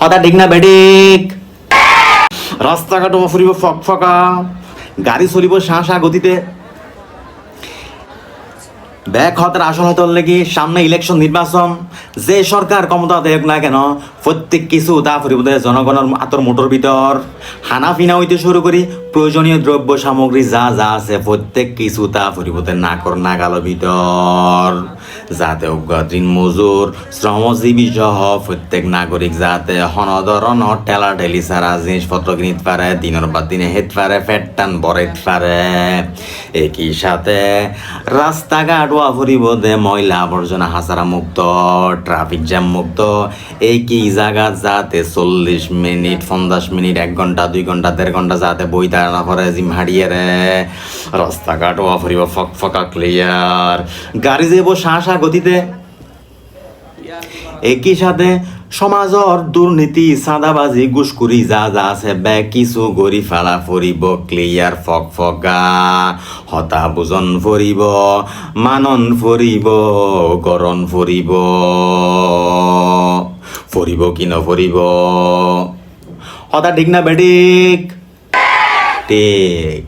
কথা ঠিক না বেডিক রাস্তাঘাট ফুরিব ফক ফকা, গাড়ি চলিব শাঁ শাঁ গতিতে। ব্যাক হতার আসল হতে লেগে সামনে ইলেকশন নির্বাচন। যে সরকার ক্ষমতা দেখ না কেন, প্রত্যেক কিছু তা ফুরিবদে জনগণের আতর মোটর ভিতর। হানা ফিনা হইতে শুরু করি, প্রয়োজনীয় দ্রব্য সামগ্রী যা যা আছে, প্রত্যেক কিছু তা ফুরিবদে নাকর নাগাল ভিতর। যাতে অজ্ঞাতৃণ মজুর শ্রমজীবী সহ প্রত্যেক নাগরিক যাতে হনদরন ঠেলা ঠেলি সারা জিনিসপত্র কিনিতে পারে দিনের পর দিনে হেত পারে ফেট টান বরেত পারে একই সাথে রাস্তাঘাট দে, ময়লা আবর্জনা হাসারা মুক্ত ট্রাফিক জ্যাম মুক্ত। একই জায়গা যাতে চল্লিশ মিনিট, পঞ্চাশ মিনিট, এক ঘণ্টা দুই ঘণ্টা দেড় ঘণ্টা যাতে বই দাঁড়ানো পরে জিম হারিয়ে রে রাস্তাঘাট ওয়া ফুরিব ফক ফকা ক্লিয়ার গাড়ি যাব শাঁ গতিতে একই সাথে সমাজৰ দুৰ্নীতি, চাঁদাবাজি ঘুষখুৰি যা যা আছে বে, কিছু গৰি ফেলা ফুৰিব ক্লিয়াৰ ফক ফকা, হতা বুজন ফুৰিব, মানন ফুৰিব, গৰণ ফুৰিব ফুৰিব কি নফুৰিব? হতা ঠিক না বেডিক ঠিক।